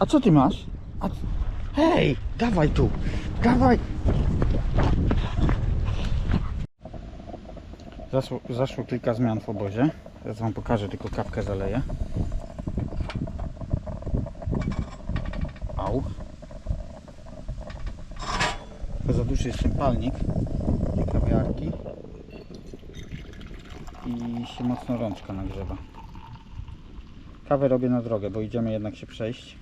A co ty masz? A... Hej, dawaj tu, dawaj. Zaszło, zaszło kilka zmian w obozie. Teraz wam pokażę, tylko kawkę zaleję. Au. Tylko za duży jest ten palnik tej kawiarki i się mocno rączka nagrzewa. Kawę robię na drogę, bo idziemy jednak się przejść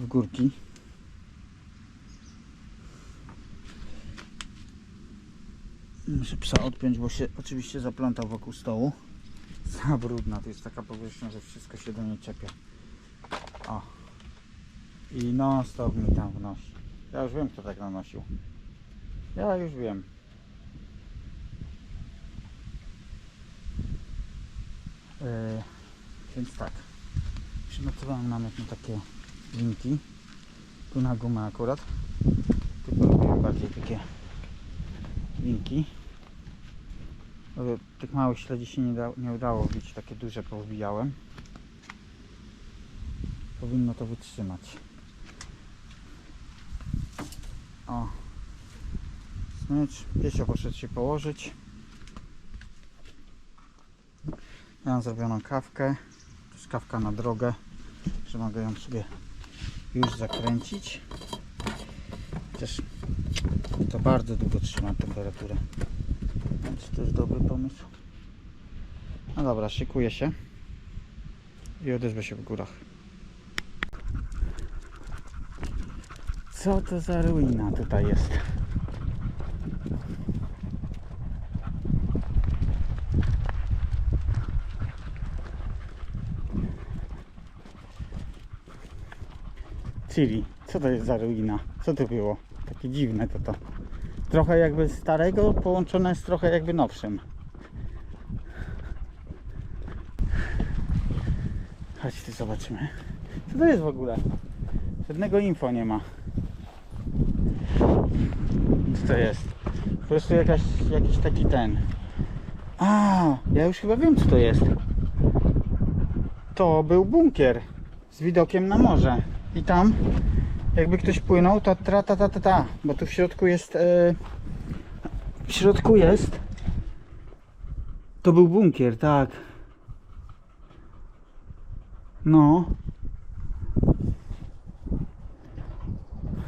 w górki. Muszę psa odpiąć, bo się oczywiście zaplątał wokół stołu. Za brudna, to jest taka powierzchnia, że wszystko się do niej czepia. O. I non stop mi tam wnosi. Ja już wiem, kto tak nanosił. Ja już wiem. Yy, więc tak. Przymocowałem namiot na takie linki. Tu na gumę akurat. Tu porobiłem bardziej takie linki. Tych małych śledzi się nie, da, nie udało wbić, takie duże powbijałem. Powinno to wytrzymać. O. Smycz. Piesio poszedł się położyć. Ja mam zrobioną kawkę. To jest kawka na drogę, że mogę ją sobie już zakręcić. Chociaż to bardzo długo trzyma temperaturę. Więc to jest dobry pomysł. No dobra, szykuję się i odezwę się w górach. Co to za ruina tutaj jest? Chili, co to jest za ruina? Co to było? Takie dziwne to to. Trochę jakby starego połączone z trochę jakby nowszym. Chodźcie zobaczymy. Co to jest w ogóle? Żadnego info nie ma. Co to jest? Po prostu jakaś, jakiś taki ten. A, ja już chyba wiem co to jest. To był bunkier z widokiem na morze. I tam jakby ktoś płynął, to tra ta ta ta ta, bo tu w środku jest e, w środku jest to był bunkier, tak. No.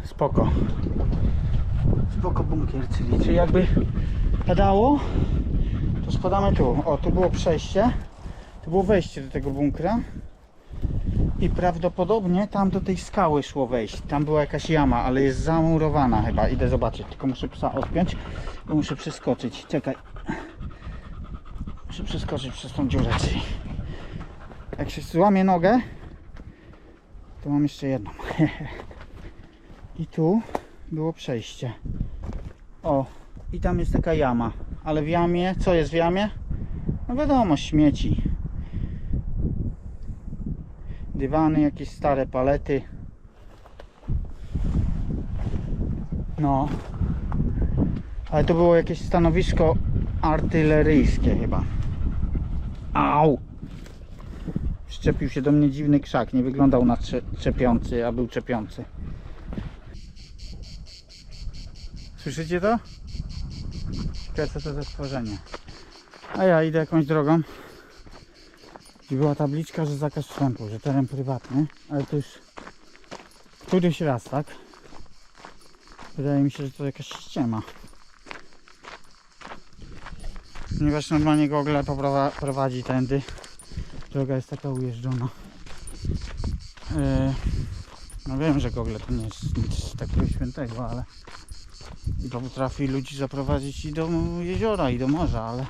Spoko. Spoko bunkier, czyli, czyli jakby padało, to spadamy tu. O, tu było przejście. Tu było wejście do tego bunkra. I prawdopodobnie tam do tej skały szło wejść. Tam była jakaś jama, ale jest zamurowana chyba. Idę zobaczyć, tylko muszę psa odpiąć, bo muszę przeskoczyć. Czekaj. Muszę przeskoczyć przez tą dziurę, jak się złamię nogę, to mam jeszcze jedną. I tu było przejście. O, i tam jest taka jama. Ale w jamie, co jest w jamie? No wiadomo, śmieci. Dywany, jakieś stare palety. No. Ale to było jakieś stanowisko artyleryjskie chyba. Au! Przyczepił się do mnie dziwny krzak. Nie wyglądał na czepiący, a był czepiący. Słyszycie to? Ciekawe co to za stworzenie. A ja idę jakąś drogą. I była tabliczka, że zakaz wstępu, że teren prywatny, ale to już któryś raz, tak? Wydaje mi się, że to jakaś ściema. Ponieważ normalnie Google prowadzi tędy. Droga jest taka ujeżdżona. Yy, no wiem, że Google to nie jest nic takiego świętego, ale potrafi ludzi zaprowadzić i do jeziora, i do morza, ale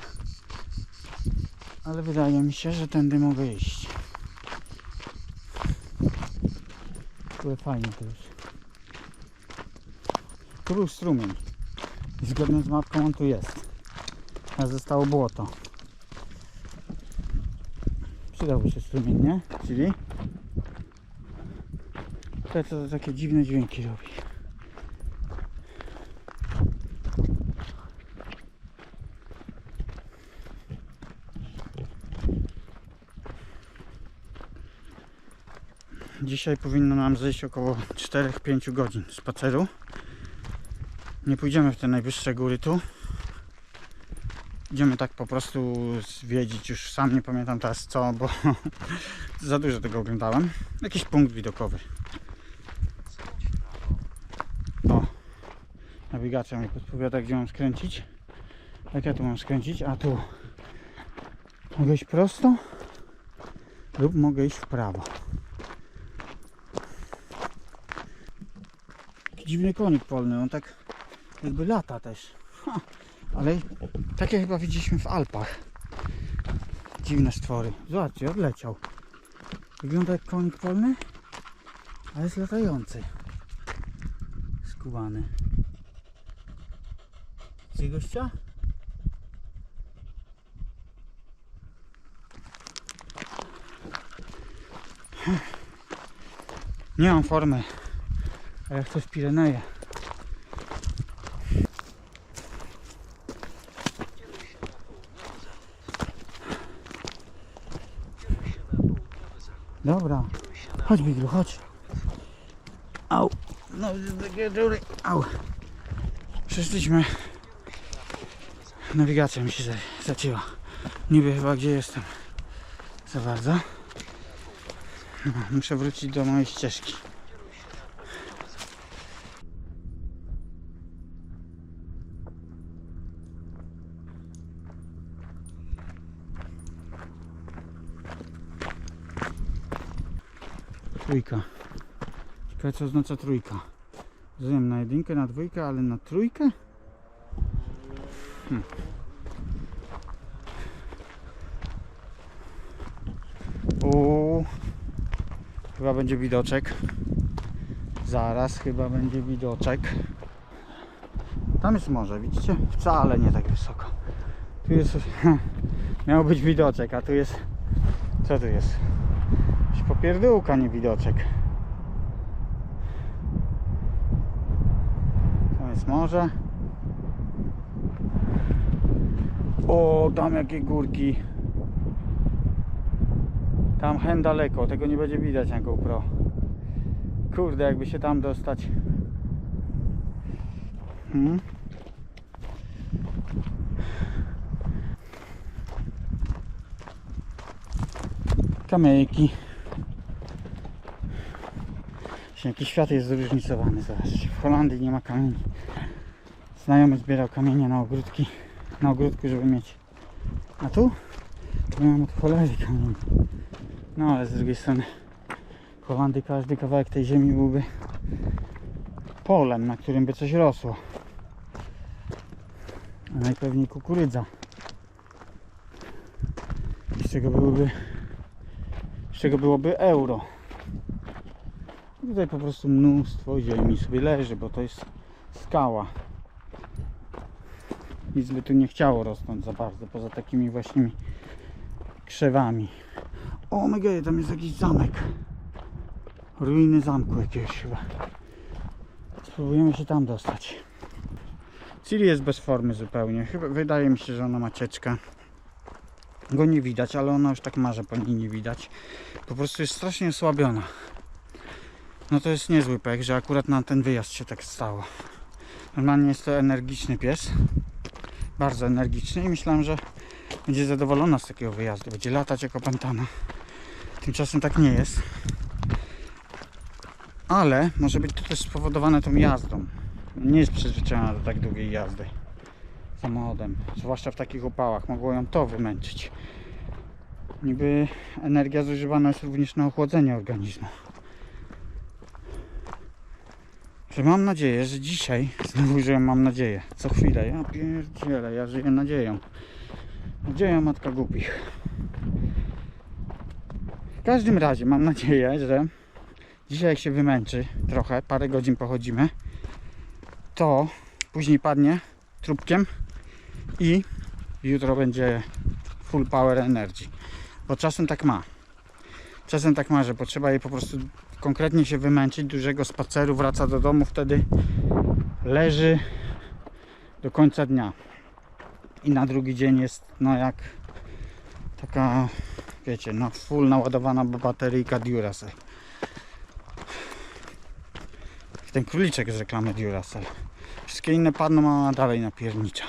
ale wydaje mi się, że tędy mogę iść. Ale fajnie to jest. Tu był strumień. I zgodnie z mapką on tu jest. A zostało błoto. Przydałby się strumień, nie? Czyli? To co to takie dziwne dźwięki robi. Dzisiaj powinno nam zejść około 4-5 godzin spaceru. Nie pójdziemy w te najwyższe góry tu. Idziemy tak po prostu zwiedzić, już sam nie pamiętam teraz co, bo za dużo tego oglądałem. Jakiś punkt widokowy. O, nawigacja mi podpowiada, gdzie mam skręcić. Jak ja tu mam skręcić? A tu mogę iść prosto lub mogę iść w prawo. Dziwny konik polny, on tak jakby lata też. Ha, ale takie chyba widzieliśmy w Alpach. Dziwne stwory. Zobaczcie, odleciał. Wygląda jak konik polny, a jest latający. Skubany. Widzicie gościa? Nie mam formy, a ja chcę w Pireneje. Dobra, chodź Biglu, chodź. Au, no takie dziury, au. Przeszliśmy. Nawigacja mi się za- zacięła. Niby chyba gdzie jestem. Za bardzo. Muszę wrócić do mojej ścieżki. Trójka. Ciekawe co oznacza trójka. Rozumiem na jedynkę, na dwójkę, ale na trójkę? Hmm. Uuu. Chyba będzie widoczek. Zaraz chyba będzie widoczek. Tam jest morze, widzicie? Wcale nie tak wysoko. Tu jest. Miał być widoczek, a tu jest. Co tu jest? Popierdółka, nie widoczek. Tam jest morze. O, tam jakie górki. Tam hen daleko, tego nie będzie widać na GoPro. Kurde, jakby się tam dostać. Hmm? Kamejki. Właśnie Jaki świat jest zróżnicowany, zobaczcie. W Holandii nie ma kamieni. Znajomy zbierał kamienie na ogródki, na ogródku, żeby mieć. A tu? Tu mamy od cholery kamieni. No ale z drugiej strony w Holandii każdy kawałek tej ziemi byłby polem, na którym by coś rosło. A najpewniej kukurydza. Z czego byłoby z czego byłoby euro. Tutaj po prostu mnóstwo ziemi sobie leży, bo to jest skała. Nic by tu nie chciało rosnąć za bardzo, poza takimi właśnie krzewami. O mega, tam jest jakiś zamek. Ruiny zamku jakiegoś chyba. Spróbujemy się tam dostać. Ciri jest bez formy zupełnie. Chyba wydaje mi się, że ona ma cieczkę. Go nie widać, ale ona już tak ma, że po niej nie widać. Po prostu jest strasznie osłabiona. No to jest niezły pech, że akurat na ten wyjazd się tak stało. Normalnie jest to energiczny pies. Bardzo energiczny i myślałem, że będzie zadowolona z takiego wyjazdu. Będzie latać jako pantana. Tymczasem tak nie jest. Ale może być to też spowodowane tą jazdą. Nie jest przyzwyczajona do tak długiej jazdy samochodem. Zwłaszcza w takich upałach. Mogło ją to wymęczyć. Niby energia zużywana jest również na ochłodzenie organizmu. Że mam nadzieję, że dzisiaj, znowu żyję, mam nadzieję, co chwilę, ja pierdzielę, ja żyję nadzieją. Nadzieja matka głupich. W każdym razie mam nadzieję, że dzisiaj jak się wymęczy trochę, parę godzin pochodzimy, to później padnie trupkiem i jutro będzie full power energy. Bo czasem tak ma. Czasem tak ma, że potrzeba jej po prostu konkretnie się wymęczyć, dużego spaceru, wraca do domu, wtedy leży do końca dnia. I na drugi dzień jest, no jak taka, wiecie, no full naładowana bateryjka Duracell. Ten króliczek z reklamy Duracell. Wszystkie inne padną, a dalej napiernicza.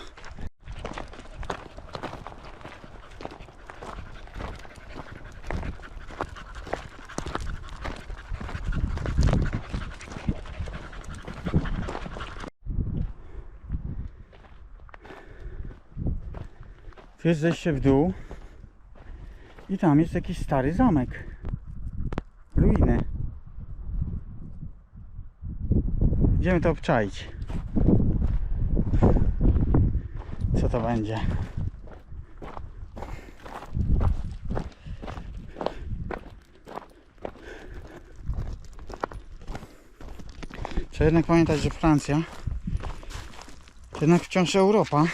Tu jest zejście w dół i tam jest jakiś stary zamek. Ruiny. Idziemy to obczaić. Co to będzie? Trzeba jednak pamiętać, że Francja to jednak wciąż Europa.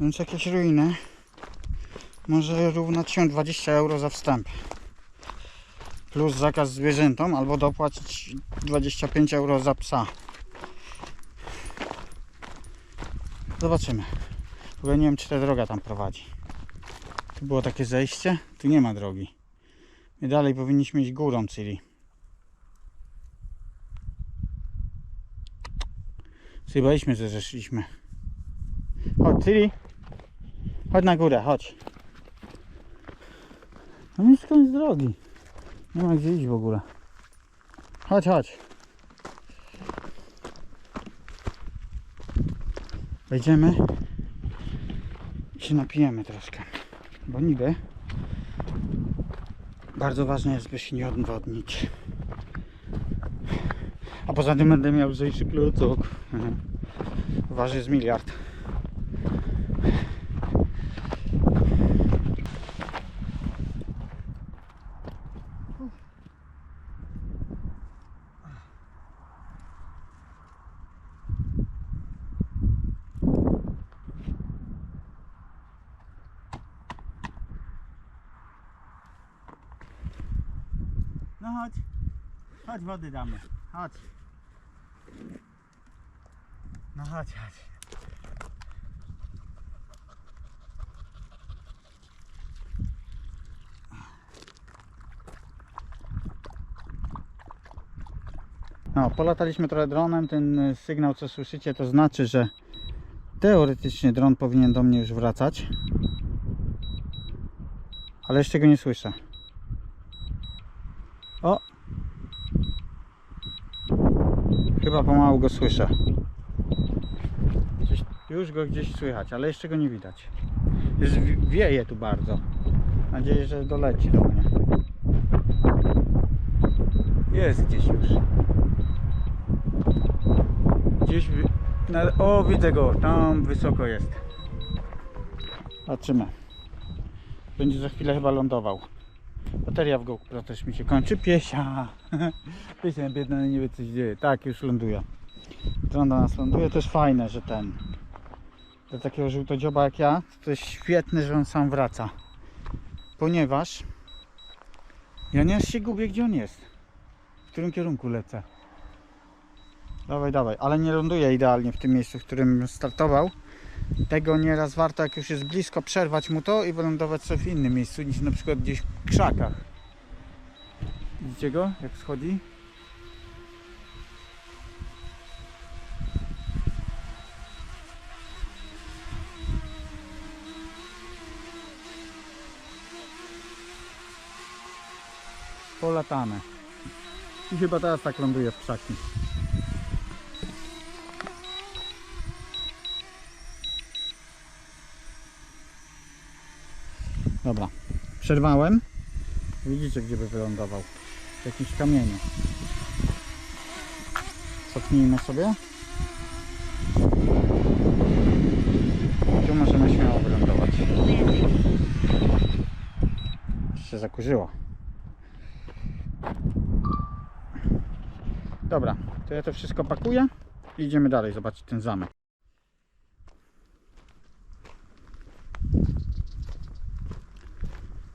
Więc jakieś ruiny może równać się 20 euro za wstęp. Plus zakaz zwierzętom, albo dopłacić 25 euro za psa. Zobaczymy. W ogóle nie wiem, czy ta droga tam prowadzi. Tu było takie zejście, tu nie ma drogi. My dalej powinniśmy iść górą, czyli. Zjebaliśmy, że zeszliśmy. Chodź, Ciri. Chodź na górę, chodź. No jest koniec drogi. Nie ma gdzie iść w ogóle. Chodź, chodź. Wejdziemy i się napijemy troszkę. Bo niby bardzo ważne jest, by się nie odwodnić. A poza tym będę miał lżejszy klucok. Waży z miliard. Chodź. Chodź wody damy. Chodź. No chodź, chodź. No, polataliśmy trochę dronem. Ten y, sygnał, co słyszycie, to znaczy, że teoretycznie dron powinien do mnie już wracać. Ale jeszcze go nie słyszę. O! Chyba pomału go słyszę. Gdzieś, już go gdzieś słychać, ale jeszcze go nie widać. Jest, wi- wieje tu bardzo. Mam nadzieję, że doleci do mnie. Jest gdzieś już. Gdzieś. Na, o, widzę go. Tam wysoko jest. Patrzymy. Będzie za chwilę chyba lądował. Bateria w GoPro też mi się kończy. Piesia. Piesia biedna nie wie co się dzieje. Tak, już ląduje. Do nas ląduje. To jest fajne, że ten. Do takiego żółtodzioba jak ja, to jest świetne, że on sam wraca. Ponieważ ja nie się gubię gdzie on jest. W którym kierunku lecę. Dawaj, dawaj. Ale nie ląduje idealnie w tym miejscu, w którym startował. Tego nieraz warto, jak już jest blisko, przerwać mu to i wylądować sobie w innym miejscu, niż na przykład gdzieś w krzakach. Widzicie go, jak schodzi? Polatane. I chyba teraz tak ląduje w krzaki. Dobra, przerwałem. Widzicie, gdzie by wylądował. W jakimś kamieniu. Cofnijmy sobie. Tu możemy śmiało wylądować. Się zakurzyło. Dobra, to ja to wszystko pakuję i idziemy dalej zobaczyć ten zamek.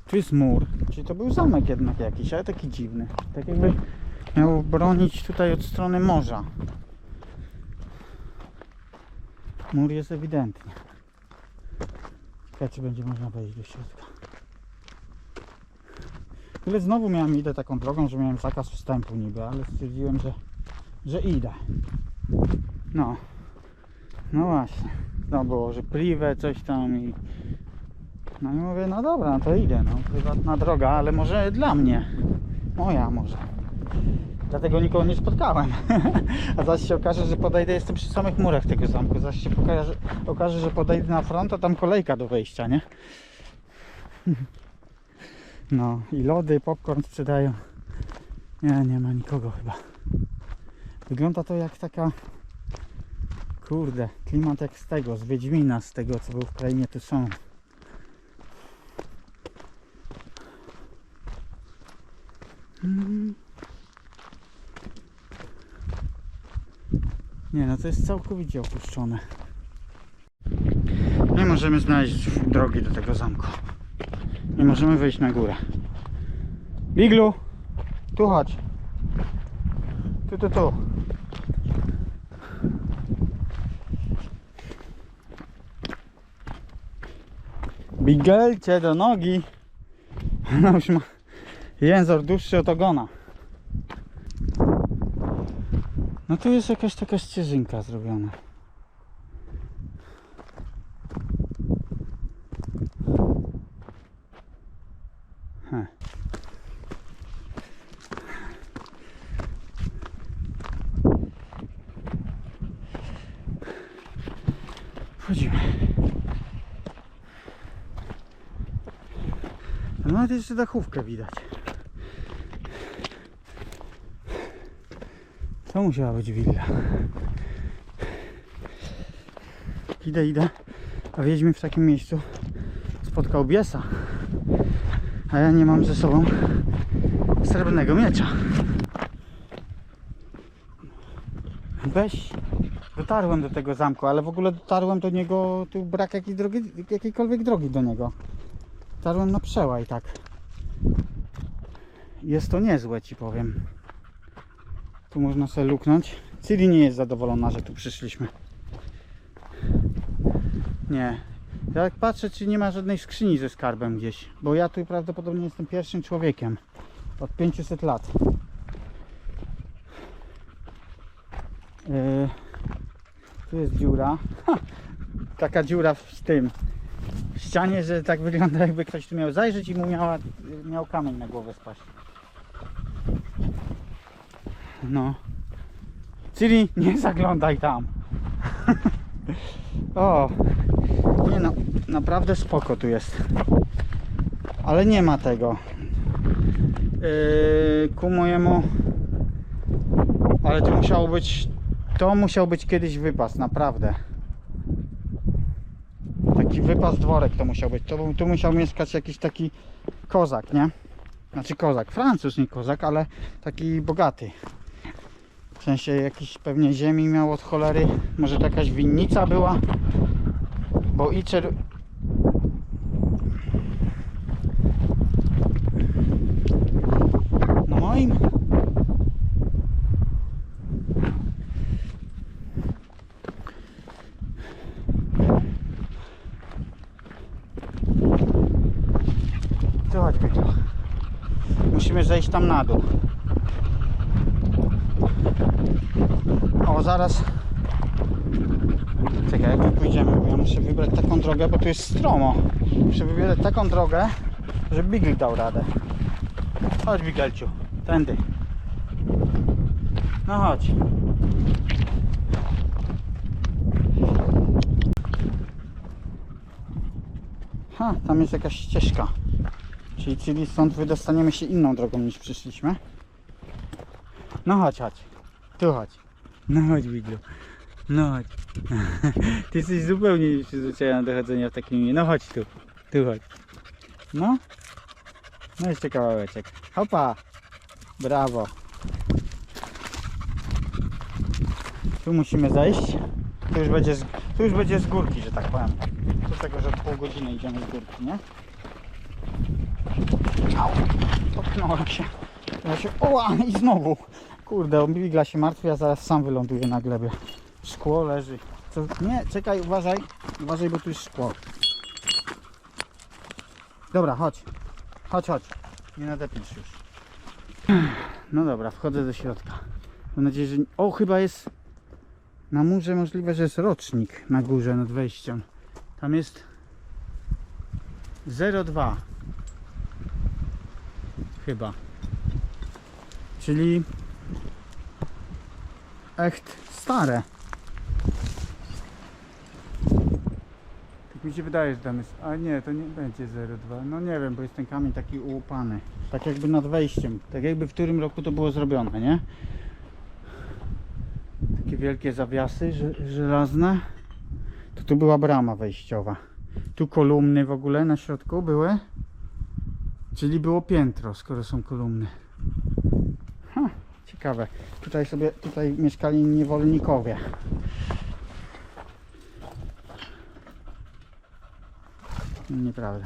Tu jest mur, czyli to był zamek jednak jakiś, ale taki dziwny. Tak jakby miał bronić tutaj od strony morza. Mur jest ewidentnie. Ciekawe, czy będzie można wejść do środka. Ale znowu miałem idę taką drogą, że miałem zakaz wstępu niby, ale stwierdziłem, że że idę. No. No właśnie. No było, że coś tam i... No i mówię, no dobra, to idę, no. Prywatna droga, ale może dla mnie. Moja może. Dlatego nikogo nie spotkałem. A zaś się okaże, że podejdę, jestem przy samych murach tego zamku. Zaś się pokaże, okaże, że podejdę na front, a tam kolejka do wejścia, nie? No i lody, popcorn sprzedają. Nie, nie ma nikogo chyba. Wygląda to jak taka... Kurde, klimat jak z tego, z Wiedźmina, z tego co był w krainie tu są. Nie no, to jest całkowicie opuszczone. Nie możemy znaleźć drogi do tego zamku. Nie możemy wejść na górę. Biglu! Tu chodź. Tu, tu, tu. Bigelcie do nogi. No już ma język dłuższy od ogona. No tu jest jakaś taka ścieżynka zrobiona. Wchodzimy. No nawet jeszcze dachówkę widać. To musiała być willa. Idę, idę. A wiedźmy w takim miejscu spotkał biesa. A ja nie mam ze sobą srebrnego miecza. Weź. Dotarłem do tego zamku, ale w ogóle dotarłem do niego, tu brak jakiej drogi, jakiejkolwiek drogi do niego. Dotarłem na przełaj, tak. Jest to niezłe, ci powiem. Tu można sobie luknąć. Ciri nie jest zadowolona, że tu przyszliśmy. Nie. Ja jak patrzę, czy nie ma żadnej skrzyni ze skarbem gdzieś. Bo ja tu prawdopodobnie jestem pierwszym człowiekiem. Od 500 lat. Yy, tu jest dziura. Ha, taka dziura w tym. W ścianie, że tak wygląda jakby ktoś tu miał zajrzeć i mu miała, miał kamień na głowę spaść. No. Czyli nie zaglądaj tam. o. Nie no, naprawdę spoko tu jest. Ale nie ma tego. Yy, ku mojemu. Ale to musiało być. To musiał być kiedyś wypas, naprawdę. Taki wypas dworek to musiał być. To, tu musiał mieszkać jakiś taki kozak, nie? Znaczy kozak, Francuz nie kozak, ale taki bogaty. W sensie jakiś pewnie ziemi miał od cholery. Może to jakaś winnica była. Bo Icer... No moim... Tu chodźmy. Musimy zejść tam na dół. Zaraz. Czekaj, jak my pójdziemy, ja muszę wybrać taką drogę, bo tu jest stromo. Muszę wybierać taką drogę, żeby Bigel dał radę. Chodź Bigelciu, tędy. No chodź. Ha, tam jest jakaś ścieżka. Czyli, czyli stąd wydostaniemy się inną drogą niż przyszliśmy. No chodź, chodź. Tu chodź. No chodź, Biglu. No chodź. Ty jesteś zupełnie nieprzyzwyczajony do chodzenia w takim... No chodź tu. Tu chodź. No. No jeszcze kawałeczek. Hopa. Brawo. Tu musimy zejść. Tu już będzie z, tu już będzie z górki, że tak powiem. Do tego, że pół godziny idziemy z górki, nie? Au. Popchnąłem się. Ja się... Oła! I znowu. Kurde, Bigla się martwi, a zaraz sam wyląduje na glebie. Szkło leży. Co? Nie, czekaj, uważaj. Uważaj, bo tu jest szkło. Dobra, chodź. Chodź, chodź. Nie nadepisz już. No dobra, wchodzę do środka. Mam nadzieję, że... O, chyba jest... Na murze możliwe, że jest rocznik na górze nad wejściem. Tam jest 02. Chyba. Czyli echt stare. Tak mi się wydaje, że tam jest. A nie, to nie będzie 02. No nie wiem, bo jest ten kamień taki ułupany. Tak jakby nad wejściem. Tak jakby w którym roku to było zrobione, nie? Takie wielkie zawiasy żelazne. To tu była brama wejściowa. Tu kolumny w ogóle na środku były. Czyli było piętro, skoro są kolumny. Ciekawe. Tutaj sobie, tutaj mieszkali niewolnikowie. Nieprawda.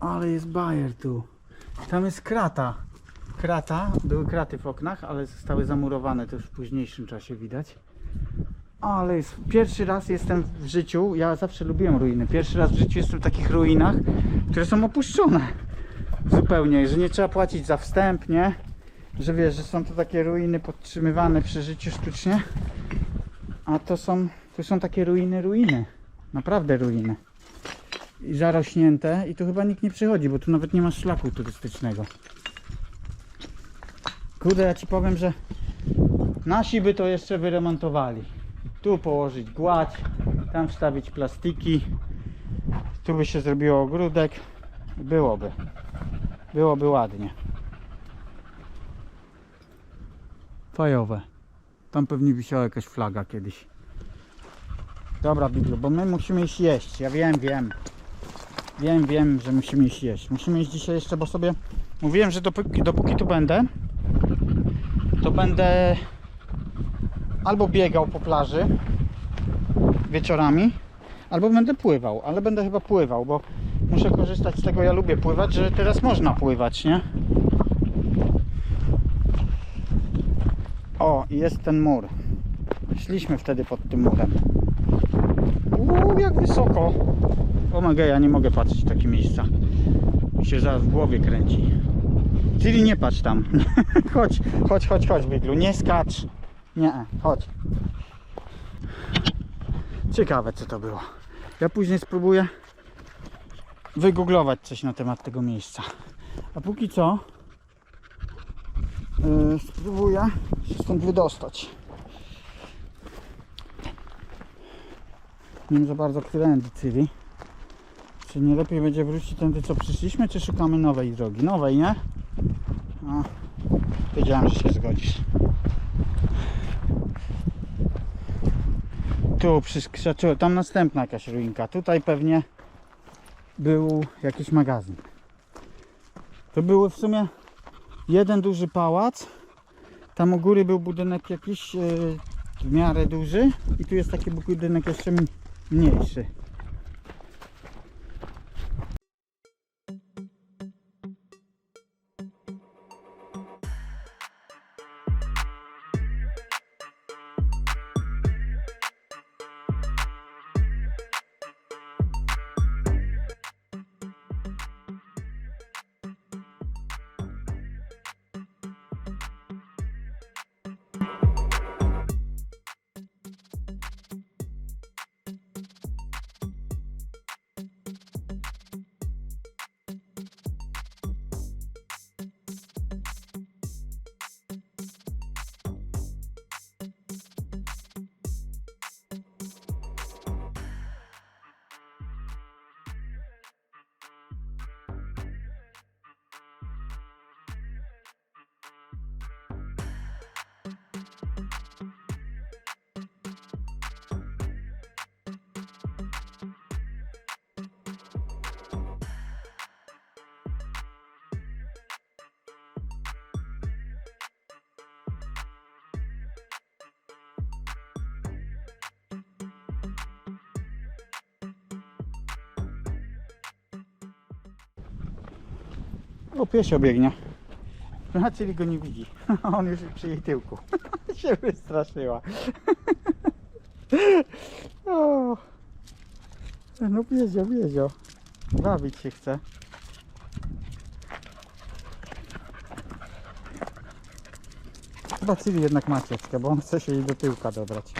Ale jest bajer tu. Tam jest krata. Krata, były kraty w oknach, ale zostały zamurowane, już w późniejszym czasie widać. Ale jest, pierwszy raz jestem w życiu, ja zawsze lubiłem ruiny, pierwszy raz w życiu jestem w takich ruinach, które są opuszczone zupełnie, że nie trzeba płacić za wstęp, nie? Że wiesz, że są to takie ruiny podtrzymywane przy życiu sztucznie, a to są, to są takie ruiny, ruiny, naprawdę ruiny. I zarośnięte i tu chyba nikt nie przychodzi, bo tu nawet nie ma szlaku turystycznego. Kurde, ja ci powiem, że nasi by to jeszcze wyremontowali. Tu położyć gładź, tam wstawić plastiki, tu by się zrobiło ogródek, byłoby. Byłoby ładnie. Fajowe. Tam pewnie wisiała jakaś flaga kiedyś. Dobra, Biglu, bo my musimy iść jeść. Ja wiem, wiem. Wiem, wiem, że musimy iść jeść. Musimy iść dzisiaj jeszcze, bo sobie mówiłem, że dopóki, dopóki tu będę, to będę albo biegał po plaży wieczorami, albo będę pływał, ale będę chyba pływał, bo muszę korzystać z tego, ja lubię pływać, że teraz można pływać, nie? O, i jest ten mur. Szliśmy wtedy pod tym murem. Uuu, jak wysoko. O my God, ja nie mogę patrzeć w takie miejsca. Mi się zaraz w głowie kręci. Czyli nie patrz tam. chodź, chodź, chodź, chodź, Biglu. Nie skacz. Nie, chodź. Ciekawe co to było. Ja później spróbuję wygooglować coś na temat tego miejsca. A póki co spróbuję się stąd wydostać. Nie wiem za bardzo, którędy cyli. Czy nie lepiej będzie wrócić tędy co przyszliśmy, czy szukamy nowej drogi? Nowej, nie? Wiedziałem, że się zgodzisz. Tu przykrzaczyłem, tam następna jakaś ruinka. Tutaj pewnie był jakiś magazyn. To były w sumie jeden duży pałac. Tam u góry był budynek jakiś yy, w miarę duży i tu jest taki budynek jeszcze mniejszy. O, piesio biegnie. A czyli go nie widzi. On już przy jej tyłku. się wystraszyła. No biezio, biezio. Bawić się chce. chyba Cili jednak ma cieczkę, bo on chce się jej do tyłka dobrać.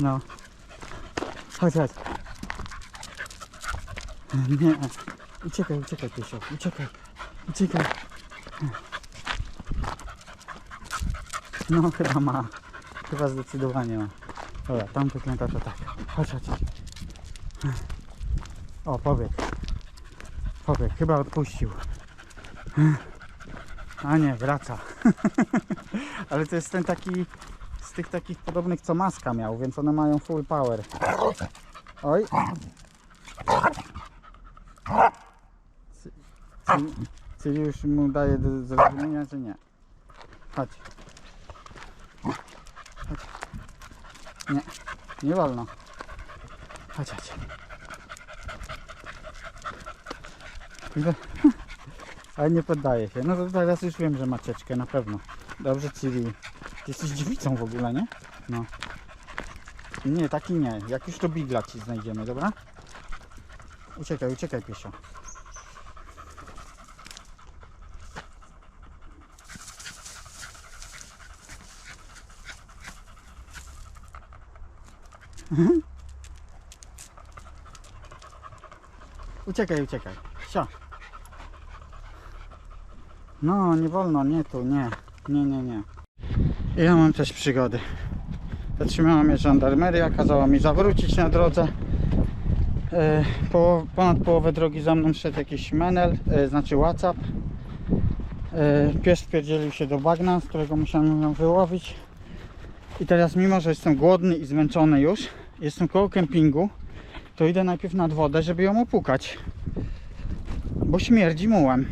No. Chodź, chodź. Nie. Uciekaj, uciekaj, Piesio. Uciekaj. Uciekaj. No chyba ma. Chyba zdecydowanie ma. Dobra, tam wygląda to tak. Chodź, chodź. O, pobiegł. Pobiegł, chyba odpuścił. A nie, wraca. Ale to jest ten taki tych takich podobnych co maska miał, więc one mają full power. Oj. Czyli, już mu daje do zrozumienia, że nie. Chodź. Chodź. Nie, nie wolno. Chodź, chodź. Ale nie poddaje się. No to teraz już wiem, że maczeczkę, na pewno. Dobrze, ty jesteś dziewicą w ogóle, nie? No. Nie, taki nie. Jak już to bigla ci znajdziemy, dobra? Uciekaj, uciekaj, piesio. Uciekaj, uciekaj. Sio. No, nie wolno, nie tu, nie. Nie, nie, nie. Ja mam też przygody. Zatrzymała mnie żandarmeria, kazała mi zawrócić na drodze. E, po, ponad połowę drogi za mną szedł jakiś menel, e, znaczy WhatsApp. E, pies wpierdzielił się do bagna, z którego musiałem ją wyłowić. I teraz mimo, że jestem głodny i zmęczony już, jestem koło kempingu, to idę najpierw nad wodę, żeby ją opukać. Bo śmierdzi mułem.